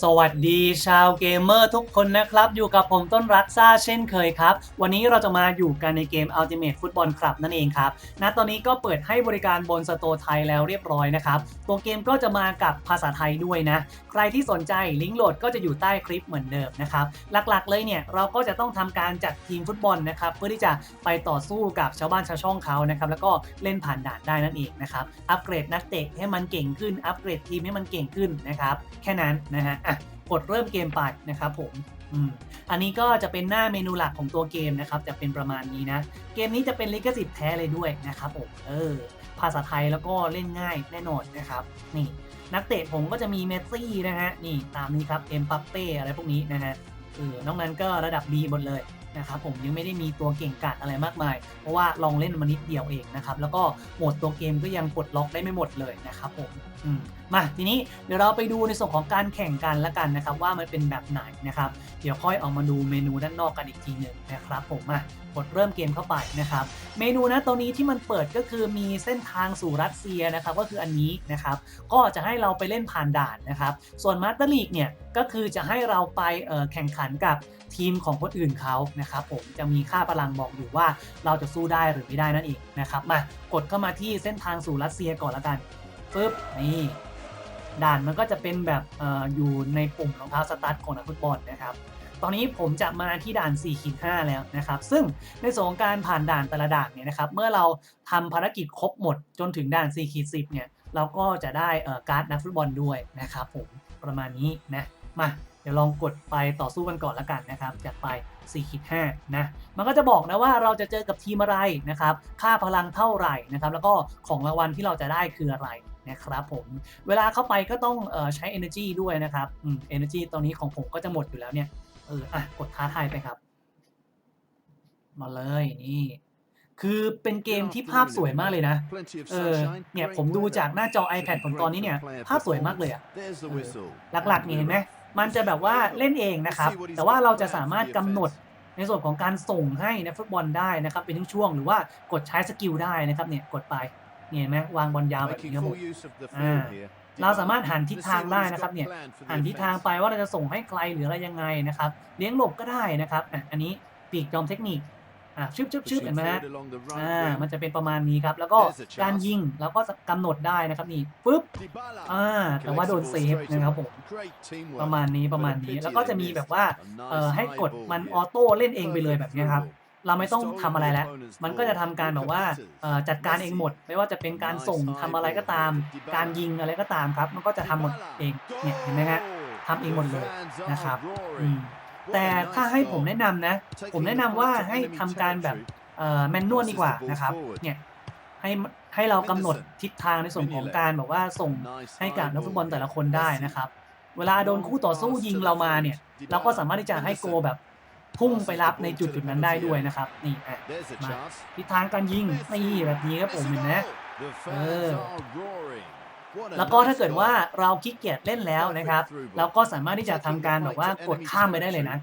สวัสดีชาวเกมเมอร์ทุกคนนะครับ อยู่กับผมต้นรักซ่าเช่นเคยครับ วันนี้เราจะมาอยู่กันในเกม Ultimate Football Club นั่นเองครับณตอนนี้ก็เปิดให้บริการบนสโตร์ไทยแล้วเรียบร้อยนะครับ ตัวเกมก็จะมากับภาษาไทยด้วยนะ ใครที่สนใจลิงก์โหลดก็จะอยู่ใต้คลิปเหมือนเดิมนะครับ หลักๆเลยเนี่ยเราก็จะต้องทำการจัดทีมฟุตบอลนะครับเพื่อที่จะไปต่อสู้กับชาวบ้านชาวช่องเขานะครับแล้วก็เล่นผ่านด่านได้นั่นเองนะครับอัปเกรดนักเตะให้มันเก่งขึ้นอัปเกรดทีมให้มันเก่งขึ้นนะครับแค่นั้นนะฮะอะกดเริ่มเกมไปนะครับผมอืมอันนี้ก็จะเป็นหน้าเมนูหลักของตัวเกมนะครับจะเป็นประมาณนี้นะ เกมนี้จะเป็นลิขสิทธิ์แท้เลยด้วยนะครับผมเออภาษาไทยแล้วก็เล่นง่ายแน่นอนนะครับนี่นักเตะผมก็จะมีเมสซี่นะฮะนี่ตามนี้ครับเอ็มปัปเป้อะไรพวกนี้นะฮะเออนอกนั้นก็ระดับดีหมดเลย นะครับผมยังไม่ได้มีตัวเก่งกาจอะไรมากมาย เพราะว่าลองเล่นมานิดเดียวเองนะครับแล้วก็โหมดตัวเกมก็ยังปลดล็อกได้ไม่หมดเลยนะครับผมมมาทีนี้เดี๋ยวเราไปดูในส่วนของการแข่งกันละกันนะครับ ว่ามันเป็นแบบไหนนะครับ เดี๋ยวค่อยออกมาดูเมนูด้านนอกกันอีกทีหนึ่งนะครับผมมากดเริ่มเกมเข้าไปนะครับเมนูนะตัวนี้ที่มันเปิดก็คือมีเส้นทางสู่รัสเซียนะครับก็คืออันนี้นะครับก็จะให้เราไปเล่นผ่านด่านนะครับส่วนมาสเตอร์ลีกเนี่ยก็คือจะให้เราไปแข่งขันกับทีมของคนอื่นเขานะครับผมจะมีค่าพลังบอกอยู่ว่าเราจะสู้ได้หรือไม่ได้นั่นเองนะครับมากดเข้ามาที่เส้นทางสู่รัสเซียก่อนละกันปึ๊บนี่ด่านมันก็จะเป็นแบบอออยู่ในปุ่มรองเท้าสตาร์ทของนักฟุตบอลนะครับ ตอนนี้ผมจะมาที่ด่าน4ขีด5แล้วนะครับ ซึ่งในส่วนของการผ่านด่านแต่ละด่านเนี่ยนะครับ เมื่อเราทำภารกิจครบหมดจนถึงด่าน4ขีด10เนี่ย เราก็จะได้การ์ดนักฟุตบอลด้วยนะครับผมประมาณนี้นะ มาเดี๋ยวลองกดไปต่อสู้กันก่อนละกันนะครับจากไป4ขีด5นะ มันก็จะบอกนะว่าเราจะเจอกับทีมอะไรนะครับ ค่าพลังเท่าไหร่นะครับ แล้วก็ของรางวัลที่เราจะได้คืออะไรนะครับผม เวลาเข้าไปก็ต้องออใช้ energy ด้วยนะครับอืม energy ตอนนี้ของผมก็จะหมดอยู่แล้วเนี่ย อออะกดท้าทายไปครับ มาเลยนี่ คือเป็นเกมที่ภาพสวยมากเลยนะ เออ เนี่ยผมดูจากหน้าจอ iPad ผมตอนนี้เนี่ย ภาพสวยมากเลยอะหลักๆนี่เห็นไหมมันจะแบบว่าเล่นเองนะครับ แต่ว่าเราจะสามารถกำหนดในส่วนของการส่งให้นะฟุตบอลได้นะครับ เป็นช่วงๆหรือว่ากดใช้สกิลได้นะครับ เนี่ยกดไปเนี่ยเห็นไหมวางบอลยาวแบบนี้ครับผมอ่า เราสามารถหันทิศทางได้นะครับเนี่ยหันทิศทางไปว่าเราจะส่งให้ใครหรืออะไรยังไงนะครับ เลี้ยงหลบก็ได้นะครับอะอันนี้ปีกจอมเทคนิคอะชึบชึบชึบเห็นไหมฮะอ่ามันจะเป็นประมาณนี้ครับ แล้วก็การยิงเราก็กำหนดได้นะครับนี่ปึ๊บอ่าแต่ว่าโดนเซฟนะครับผมประมาณนี้ประมาณนี้แล้วก็จะมีแบบว่าเอ่อให้กดมันออโต้เล่นเองไปเลยแบบนี้ครับ เราไม่ต้องทำอะไรแล้ว มันก็จะทำการแบบว่าเอ่อจัดการเองหมด ไม่ว่าจะเป็นการส่งทำอะไรก็ตาม การยิงอะไรก็ตามครับ มันก็จะทำหมดเองเนี่ยเห็นไหมฮะทำเองหมดเลยนะครับอืมแต่ถ้าให้ผมแนะนำนะ ผมแนะนำว่าให้ทำการแบบเอ่อแมนนวลดีกว่านะครับเนี่ยให้ให้เรากำหนดทิศทางในส่วนของการแบบว่าส่งให้กับนักฟุตบอลแต่ละคนได้นะครับ เวลาโดนคู่ต่อสู้ยิงเรามาเนี่ย เราก็สามารถที่จะให้โกแบบ พุ่งไปรับในจุดจุดๆนั้นได้ด้วยนะครับ นี่อะมาทิศทางการยิงนี่แบบนี้ครับผมเห็นไหมเออแล้วก็ถ้าเกิดว่าเราขี้เกียจเล่นแล้วนะครับ เราก็สามารถที่จะทำการแบบว่ากดข้ามไปได้เลยนะ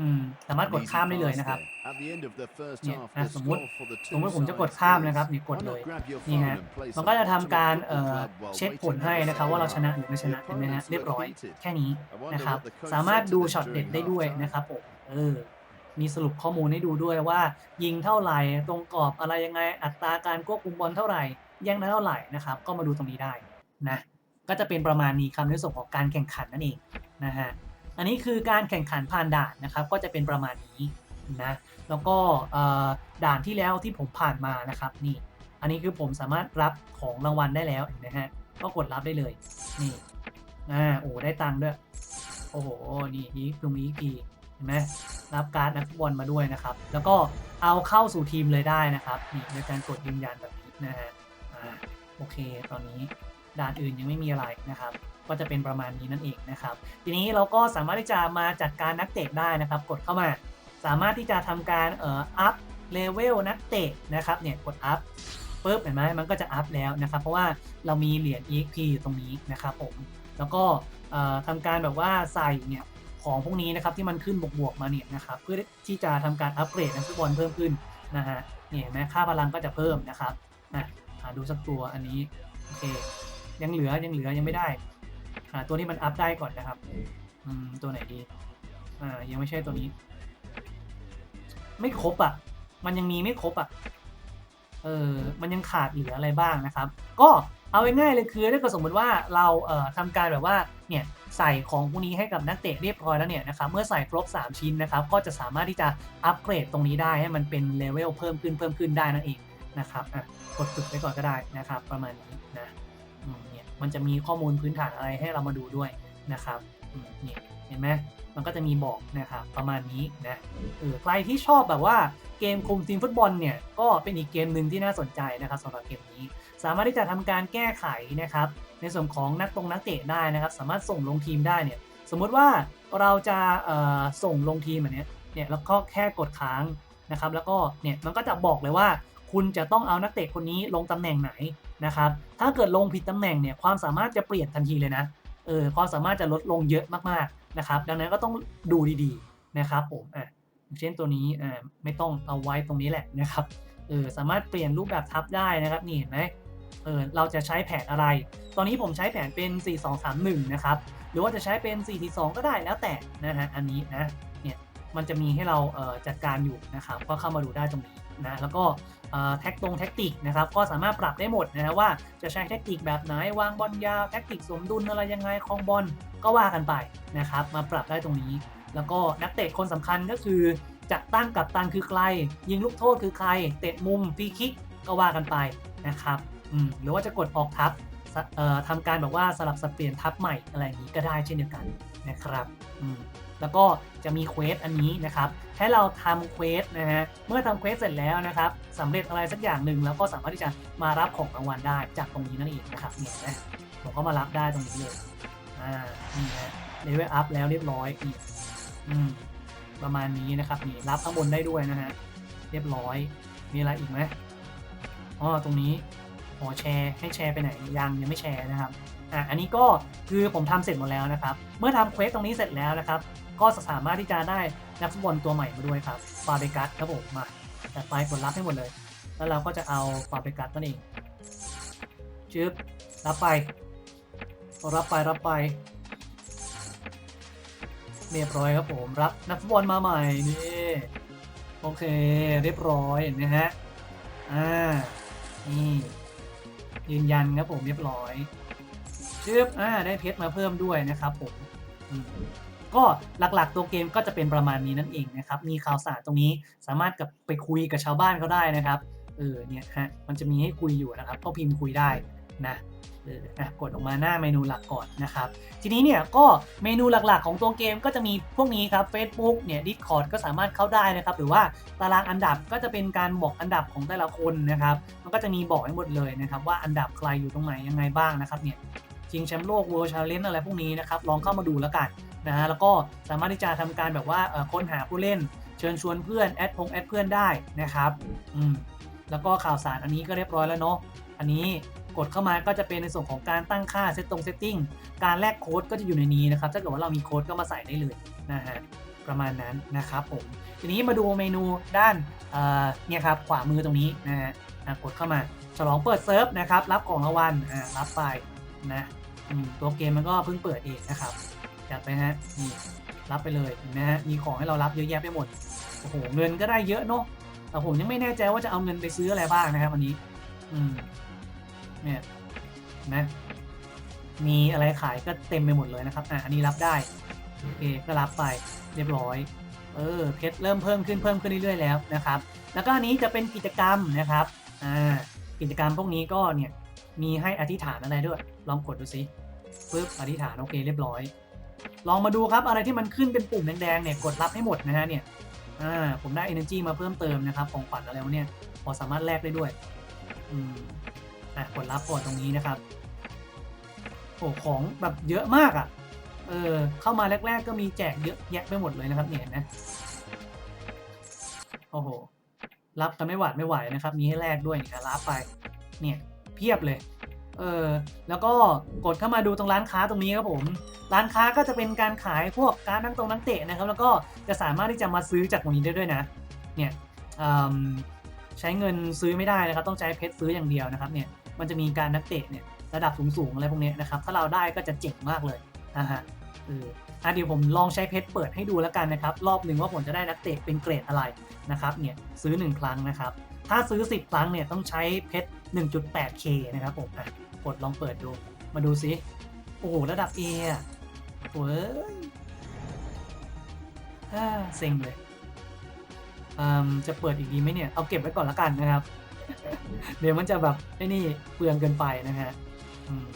อืมสามารถกดข้ามได้เลยนะครับเนี่ยอะสมมุติสมมุติผมจะกดข้ามนะครับนี่กดเลยนี่ฮะมันก็จะทำการเอ่อเช็คผลให้นะครับ ว่าเราชนะหรือไม่ชนะเห็นไหมฮะเรียบร้อยแค่นี้นะครับ สามารถดูช็อตเด็ดได้ด้วยนะครับผมเออมีสรุปข้อมูลให้ดูด้วยว่า ยิงเท่าไหร่ตรงกรอบอะไรยังไงอัตราการควบคุมบอลเท่าไหร่แย่งได้เท่าไหร่นะครับ ก็มาดูตรงนี้ได้นะก็จะเป็นประมาณนี้ครับในส่วนของการแข่งขันนั่นเองนะฮะ อันนี้คือการแข่งขันผ่านด่านนะครับ ก็จะเป็นประมาณนี้นะแล้วก็ด่านที่แล้วที่ผมผ่านมานะครับนี่ อันนี้คือผมสามารถรับของรางวัลได้แล้วเห็นไหมฮะก็กดรับได้เลยนี่อ่าโอ้ได้ตังค์ด้วยโอ้โหนี่นี่ตรงนี้อีกเห็นไหมรับการ์ดนักฟุตบอลมาด้วยนะครับ แล้วก็เอาเข้าสู่ทีมเลยได้นะครับนี่โดยการกดยืนยันแบบนี้นะฮะอ่าโอเคตอนนี้ ด่านอื่นยังไม่มีอะไรนะครับ ก็จะเป็นประมาณนี้นั่นเองนะครับ ทีนี้เราก็สามารถที่จะมาจัดการนักเตะได้นะครับ กดเข้ามา สามารถที่จะทำการเอ่ออัพเลเวลนักเตะนะครับเนี่ยกดอัพปุ๊บเห็นไหมมันก็จะอัพแล้วนะครับ เพราะว่าเรามีเหรียญ EXP อยู่ตรงนี้นะครับผมแล้วก็เอ่อทำการแบบว่าใส่เนี่ยของพวกนี้นะครับที่มันขึ้นบวกๆมาเนี่ยนะครับเพื่อที่จะทำการอัปเกรดนักฟุตบอลเพิ่มขึ้นนะฮะเนี่ยเห็นไหมค่าพลังก็จะเพิ่มนะครับนะดูสักตัวอันนี้โอเค ยังเหลือยังเหลือยังไม่ได้หาตัวที่มันอัพได้ก่อนนะครับ อืม ตัวไหนดี อ่า ยังไม่ใช่ตัวนี้ ไม่ครบอะ มันยังมีไม่ครบอะ เออ มันยังขาดเหลืออะไรบ้างนะครับ ก็เอาง่ายๆเลยคือถ้าเกิดสมมติว่าเราเอ่อทำการแบบว่าเนี่ยใส่ของพวกนี้ให้กับนักเตะเรียบร้อยแล้วเนี่ยนะครับเมื่อใส่ครบ 3 ชิ้นนะครับ ก็จะสามารถที่จะอัปเกรดตรงนี้ได้ให้มันเป็นเลเวลเพิ่มขึ้นเพิ่มขึ้นได้นั่นเองนะครับอะกดตึกไว้ก่อนก็ได้นะครับ ประมาณนี้นะ มันจะมีข้อมูลพื้นฐานอะไรให้เรามาดูด้วยนะครับเนี่ยเห็นไหมมันก็จะมีบอกนะครับประมาณนี้นะเออใครที่ชอบแบบว่าเกมคุมทีมฟุตบอลเนี่ยก็เป็นอีกเกมหนึ่งที่น่าสนใจนะครับสำหรับเกมนี้ สามารถที่จะทำการแก้ไขนะครับ ในส่วนของนักตรงนักเตะได้นะครับ สามารถส่งลงทีมได้เนี่ยสมมุติว่าเราจะส่งลงทีมแบบเนี้ยเนี่ยแล้วก็แค่กดค้างนะครับ แล้วก็เนี่ยมันก็จะบอกเลยว่า คุณจะต้องเอานักเตะคนนี้ลงตำแหน่งไหนนะครับ ถ้าเกิดลงผิดตำแหน่งเนี่ยความสามารถจะเปลี่ยนทันทีเลยนะ เออความสามารถจะลดลงเยอะมากๆนะครับ ดังนั้นก็ต้องดูดีๆนะครับผม อะอย่าเช่นตัวนี้ อ่า ไม่ต้องเอาไว้ตรงนี้แหละนะครับ เออ สามารถเปลี่ยนรูปแบบทับได้นะครับ นี่เห็นไหมเออ เราจะใช้แผนอะไร ตอนนี้ผมใช้แผนเป็น 4 2 3 1 นะครับ หรือว่าจะใช้เป็น 4 4 2 ก็ได้แล้วแต่นะฮะ อันนี้นะ เนี่ย มันจะมีให้เราเอ่อจัดการอยู่นะครับ ก็เข้ามาดูได้ตรงนี้นะ แล้วก็ แท็กตรงแท็กติกนะครับก็สามารถปรับได้หมดนะฮะว่าจะใช้แท็กติกแบบไหนวางบอลยาวแท็กติกสมดุลอะไรยังไงคลองบอลก็ว่ากันไปนะครับมาปรับได้ตรงนี้ แล้วก็นักเตะคนสำคัญก็คือจะตั้งกับตันคือใคร ยิงลูกโทษคือใคร เตะมุมฟรีคิกก็ว่ากันไปนะครับหรือว่าจะกดออกทับทำการแบบว่าสลับสับเปลี่ยนทับใหม่อะไรอย่างนี้ก็ได้เช่นเดียวกันนะครับอ แล้วก็จะมีเควสอันนี้นะครับให้เราทำเควสนะฮะเมื่อทำเควสเสร็จแล้วนะครับสำเร็จอะไรสักอย่างหนึ่งแล้วก็สามารถที่จะมารับของรางวัลได้จากตรงนี้นั่นเองนะครับเนี่ยนะผมก็มารับได้ตรงนี้เลยอ่านี่ฮะเลเวลอัพแล้วเรียบร้อยนี่อืมประมาณนี้นะครับนี่รับข้างบนได้ด้วยนะฮะเรียบร้อยมีอะไรอีกไหมอ๋อตรงนี้อ๋อแชร์ให้แชร์ไปไหนยังยังไม่แชร์นะครับอะอันนี้ก็คือผมทำเสร็จหมดแล้วนะครับ เมื่อทำเควสตรงนี้เสร็จแล้วนะครับ ก็สามารถที่จะได้นักฟุตบอลตัวใหม่มาด้วยครับฟาเบกัสครับผมมาจัดไปกดรับให้หมดเลย แล้วเราก็จะเอาฟาเบกัสนั่นเองชึบรับไป รับไปรับไปเรียบร้อยครับผมรับนักฟุตบอลมาใหม่นี่โอเคเรียบร้อยเห็นไหมฮะอ่านี่ยืนยันครับผมเรียบร้อยชึบอ่าได้เพชรมาเพิ่มด้วยนะครับผมอืม ก็หลักๆ ตัวเกมก็จะเป็นประมาณนี้นั่นเองนะครับ มีข่าวสารตรงนี้สามารถกับไปคุยกับชาวบ้านเขาได้นะครับเออเนี่ยฮะมันจะมีให้คุยอยู่นะครับก็พิมพ์คุยได้นะเอออะกดออกมาหน้าเมนูหลักก่อนนะครับ ทีนี้เนี่ยก็เมนูหลักๆ ของตัวเกมก็จะมีพวกนี้ครับ Facebook เนี่ย Discord ก็สามารถเข้าได้นะครับ หรือว่าตารางอันดับก็จะเป็นการบอกอันดับของแต่ละคนนะครับ มันก็จะมีบอกให้หมดเลยนะครับ ว่าอันดับใครอยู่ตรงไหนยังไงบ้างนะครับเนี่ยชิงแชมป์โลก World Challenge อะไรพวกนี้นะครับ ลองเข้ามาดูแล้วกัน นะฮะแล้วก็สามารถที่จะทำการแบบว่าค้นหาผู้เล่น เชิญชวนเพื่อนแอดพงแอดเพื่อนได้นะครับอืมแล้วก็ข่าวสารอันนี้ก็เรียบร้อยแล้วเนาะอันนี้กดเข้ามาก็จะเป็นในส่วนของการตั้งค่าเซตตรงเซตติ้งการแลกโค้ดก็จะอยู่ในนี้นะครับ ถ้าเกิดว่าเรามีโค้ดก็มาใส่ได้เลยนะฮะประมาณนั้นนะครับผมทีนี้มาดูเมนูด้านเอ่อเนี่ยครับขวามือตรงนี้นะฮะกดเข้ามาฉลองเปิดเซิร์ฟนะครับ รับของรางวัลอ่ารับไปนะตัวเกมมันก็เพิ่งเปิดเองนะครับ จัดไปฮะนี่รับไปเลยเห็นไหมฮะมีของให้เรารับเยอะแยะไปหมดโอ้โหเงินก็ได้เยอะเนาะแต่ผมยังไม่แน่ใจว่าจะเอาเงินไปซื้ออะไรบ้างนะครับวันนี้ อืมเนี่ยนะมีอะไรขายก็เต็มไปหมดเลยนะครับอะอันนี้รับได้โอเคก็รับไปเรียบร้อย เออเพชรเริ่มเพิ่มขึ้นเพิ่มขึ้นเรื่อยๆแล้วนะครับ แล้วก็อันนี้จะเป็นกิจกรรมนะครับอ่ากิจกรรมพวกนี้ก็เนี่ยมีให้อธิษฐานอะไรด้วย ลองกดดูสิปึ๊บอธิษฐานโอเคเรียบร้อย ลองมาดูครับอะไรที่มันขึ้นเป็นปุ่มแดงๆเนี่ยกดรับให้หมดนะฮะเนี่ยอ่าผมได้ energy มาเพิ่มเติมนะครับของขวัญอะไรวะเนี่ยพอสามารถแลกได้ด้วยอืมอะกดรับก่อนตรงนี้นะครับโอ้ของแบบเยอะมากอะ่ะเออเข้ามาแรก ๆ ก็มีแจกเยอะแยะไปหมดเลยนะครับเนี่ยนไหมโอ้โหรับกันไม่หวาดไม่ไหวนะครับ มีให้แลกด้วยเนี่ยรับไป เนี่ยเพียบเลย เออแล้วก็กดเข้ามาดูตรงร้านค้าตรงนี้ครับผม ร้านค้าก็จะเป็นการขายพวกการนั่งตรงนักเตะนะครับ แล้วก็จะสามารถที่จะมาซื้อจากตรงนี้ได้ด้วยนะ เนี่ยใช้เงินซื้อไม่ได้นะครับ ต้องใช้เพชรซื้ออย่างเดียวนะครับ เนี่ย มันจะมีการนักเตะเนี่ยระดับสูงๆอะไรพวกเนี้ยนะครับ ถ้าเราได้ก็จะเจ๋งมากเลยอะฮะเอออะเดี๋ยวผมลองใช้เพชรเปิดให้ดูแล้วกันนะครับ รอบหนึ่งว่าผมจะได้นักเตะเป็นเกรดอะไรนะครับ เนี่ยซื้อ 1 ครั้งนะครับ ถ้าซื้อ 10 ครั้งเนี่ยต้องใช้เพชร 1.8k นะครับผมอะ กดลองเปิดดู มาดูซิโอ้โห ระดับ A อะโอ้ยเซ็งเลยอืมจะเปิดอีกดีไหมเนี่ย เอาเก็บไว้ก่อนละกันนะครับ เดี๋ยวมันจะแบบไอ้นี่เปลืองเกินไปนะฮะอืม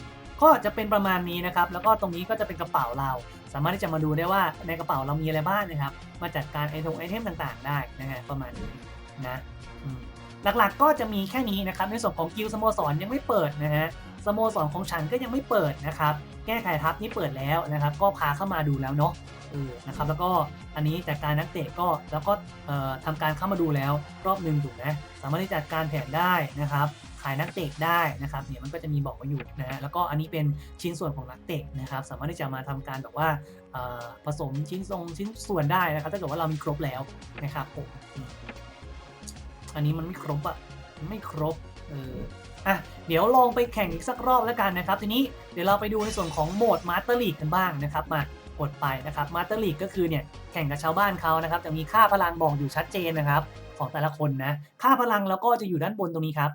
ก็จะเป็นประมาณนี้นะครับ แล้วก็ตรงนี้ก็จะเป็นกระเป๋าเรา สามารถที่จะมาดูได้ว่าในกระเป๋าเรามีอะไรบ้างนะครับ มาจัดการไอทงไอเทมต่างๆ ได้นะฮะประมาณนี้นะอืมหลักๆก็จะมีแค่นี้นะครับ ในส่วนของกิลสโมสรยังไม่เปิดนะฮะ สโมสรของฉันก็ยังไม่เปิดนะครับแก้ไขทัพนี่เปิดแล้วนะครับ ก็พาเข้ามาดูแล้วเนาะเออนะครับแล้วก็อันนี้จัดการนักเตะก็แล้วก็เอ่อทำการเข้ามาดูแล้วรอบหนึ่งถูกไหมสามารถที่จัดการแผนได้นะครับ ขายนักเตะได้นะครับเนี่ยมันก็จะมีบอกไว้อยู่นะฮะแล้วก็อันนี้เป็นชิ้นส่วนของนักเตะนะครับ สามารถที่จะมาทำการแบบว่าผสมชิ้นทรงชิ้นส่วนได้นะครับถ้าเกิดว่าเรามีครบแล้วนะครับผมอันนี้มันไม่ครบอะไม่ครบ เอออะเดี๋ยวลองไปแข่งอีกสักรอบแล้วกันนะครับ ทีนี้เดี๋ยวเราไปดูในส่วนของโหมดมาสเตอร์ลีกกันบ้างนะครับมากดไปนะครับมาสเตอร์ลีกก็คือเนี่ยแข่งกับชาวบ้านเขานะครับจะมีค่าพลังบอกอยู่ชัดเจนนะครับของแต่ละคนนะ ค่าพลังแล้วก็จะอยู่ด้านบนตรงนี้ครับ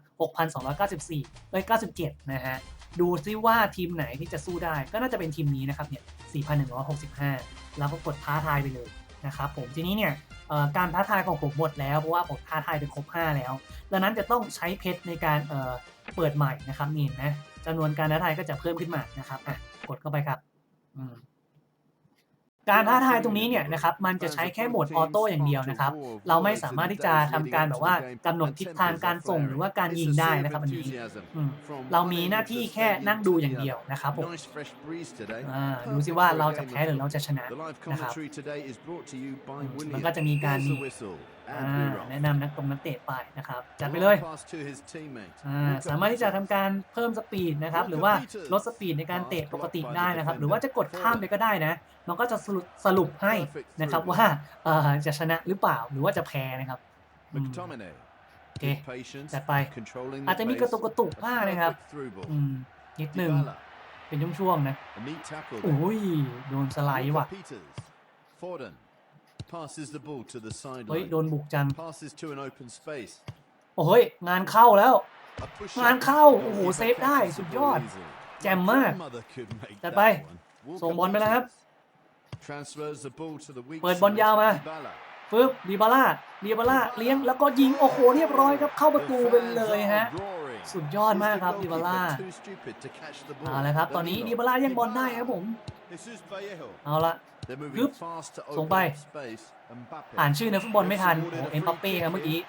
6,294เอ้ย97 นะฮะ ดูซิว่าทีมไหนที่จะสู้ได้ ก็น่าจะเป็นทีมนี้นะครับเนี่ย 4,165 แล้วก็กดท้าทายไปเลยนะครับผม ทีนี้เนี่ย การท้าทายของผมหมดแล้วเพราะว่าผมท้าทายไปครบ 5 แล้ว ดังนั้นจะต้องใช้เพชรในการเเปิดใหม่นะครับนี่นะจำนวนการท้าทายก็จะเพิ่มขึ้นมานะครับอะกดเข้าไปครับอืม การท้าทายตรงนี้เนี่ยนะครับมันจะใช้แค่โหมดออโต้อย่างเดียวนะครับ เราไม่สามารถที่จะทำการแบบว่ากำหนดทิศทางการส่งหรือว่าการยิงได้นะครับอันนี้อืมเรามีหน้าที่แค่นั่งดูอย่างเดียวนะครับผมอ่าดูซิว่าเราจะแพ้หรือเราจะชนะนะครับมันก็จะมีการนี่ อ่าแนะนำนักตรงนักเตะไปนะครับ จัดไปเลยอ่าสามารถที่จะทำการเพิ่มสปีดนะครับ หรือว่าลดสปีดในการเตะปกติได้นะครับ หรือว่าจะกดข้ามไปก็ได้นะ มันก็จะสรุปสรุปให้นะครับว่าเอ่อจะชนะหรือเปล่าหรือว่าจะแพ้นะครับอืมโอเคจัจัดดไปไป อาอาจจจะจะมีมีกกระระตุตุกกกกระระตุตุกกบ้าบ้างงนะนะคครัรับบอืมนิดหนึ่งเป็นโอ้โอ้ยยโดนสไลด์ว่ะ ว่ะเฮ้ยโดนบุกจังโอ้โอ้ยงานเข้าแล้วงานเข้า โอ้โห เซฟได้ สุดยอด แจ่มมากจัจัดดไปไปส่ส่งงบบออลลไปไปแล้แล้ววคครัรับบเปิดบบออลลยายาววมามาปึ๊บดีบาร่าดีบาร่าเลี้ยงแล้วก็ยิง โอ้โห เรียบร้อยครับ เข้าประตูไปเลยฮะ สุดยอดมากครับดิดิบาบาร่าร่าเอาเอาละละคครัรับบตตออนนนี้นี้ดีดิบาบาร่าร่ายัยังงบบออลลได้ได้คครัรับบผผมมเอาละฮึบส่ส่งงไปไป อ่าอ่านนชื่ชื่ออในในฟุฟุตตบบออลลไม่ไม่ทัทันนโอ้โอ้เอ็เอ็มมบับัปปเป้เป้คครัรับบเมื่เมื่ออกี้กี้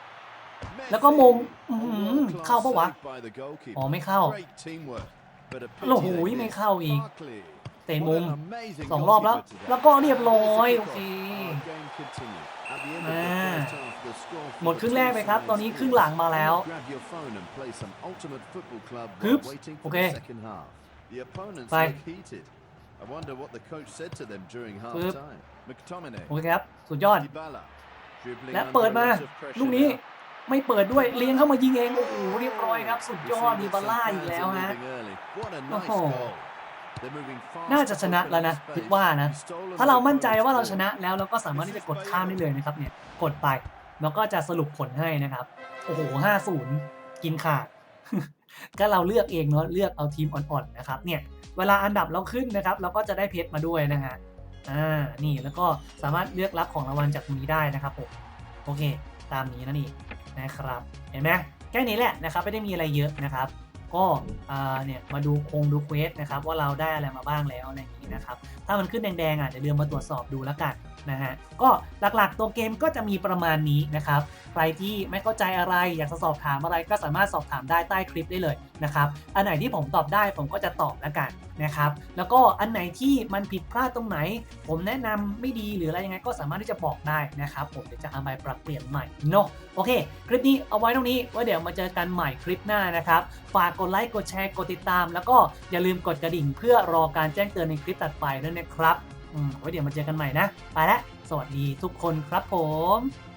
แล้แล้ววก็ก็มมงงอื้อหือเข้าปะวะ อ๋อไม่ไม่เข้าเข้าโอ้โอ้โหโหไม่ไม่เข้าเข้าอีอีกกเตะเตะมุมุมมสสอองงรรออบบแล้แล้ววแล้วก็เรียบร้อย โอโอเคเคอ่า หมดครึ่งแรกไปครับ ตอนนี้ครึ่งหลังมาแล้วฮึฮึบบโอโอเคเคไปไปปึ๊บโอโอเคเคครับ สุดยอด และและเปิเปิดดมามา ลูลูกกนี้นี้ไม่เปิดด้วย เลี้ยงเข้ามายิงเอง โอ้โห เรีเรียยบบร้ร้ออยยคครัรับบสุสุดดยยออดดดีดีบาบาล่าล่าอีอีกกแล้แล้ววฮะฮะ โอ้โอ้โหโหน่าน่าจะจะชชนะนะแล้แล้ววนะนะ คิคิดดว่าว่านะนะถ้าถ้าเราเรามั่มั่นนใจใจว่าว่าเราเราชชนะนะแล้วเราก็สามารถที่จะกดข้ามได้เลยนะครับเนี่ย กดไป แล้วก็จะสรุปผลให้นะครับ โอ้โหห้าศูนย์กินขาด ก็เราเลือกเองเนาะ เลือกเอาทีมอ่อนๆนะครับ เนี่ย เวลาอันดับเราขึ้นนะครับ เราก็จะได้เพชรมาด้วยนะฮะ อ่า นี่ แล้วก็สามารถเลือกรับของรางวัลจากตรงนี้ได้นะครับผม โอเค ตามนี้นะนี่นะครับ เห็นไหมแค่นี้แหละนะครับ ไม่ได้มีอะไรเยอะนะครับ ก็เนี่ยมาดูคงดูเควสนะครับว่าเราได้อะไรมาบ้างแล้วอะไรอย่างนี้นะครับถ้ามันขึ้นแดงๆอะเดี๋ยวลืมมาตรวจสอบดูแล้วกันนะฮะก็หลักๆตัวเกมก็จะมีประมาณนี้นะครับใครที่ไม่เข้าใจอะไรอยากจะสอบถามอะไรก็สามารถสอบถามได้ใต้คลิปได้เลยนะครับอันไหนที่ผมตอบได้ผมก็จะตอบแล้วกันนะครับแล้วก็อันไหนที่มันผิดพลาดตรงไหน ผมแนะนำไม่ดีหรืออะไรยังไงก็สามารถที่จะบอกได้นะครับผมเดี๋ยวจะเอาไปปรับเปลี่ยนใหม่เนาะโอเค คลิปนี้เอาไว้ตรงนี้ว่าเดี๋ยวมาเจอกันใหม่คลิปหน้านะครับฝากกดไลค์กดแชร์กดติดตาม แล้วก็อย่าลืมกดกระดิ่ง เพื่อรอการแจ้งเตือนในคลิปตัดไปด้วยนะครับอืมไว้เดี๋ยวมาเจอกันใหม่นะ ไปละสวัสดีทุกคนครับผม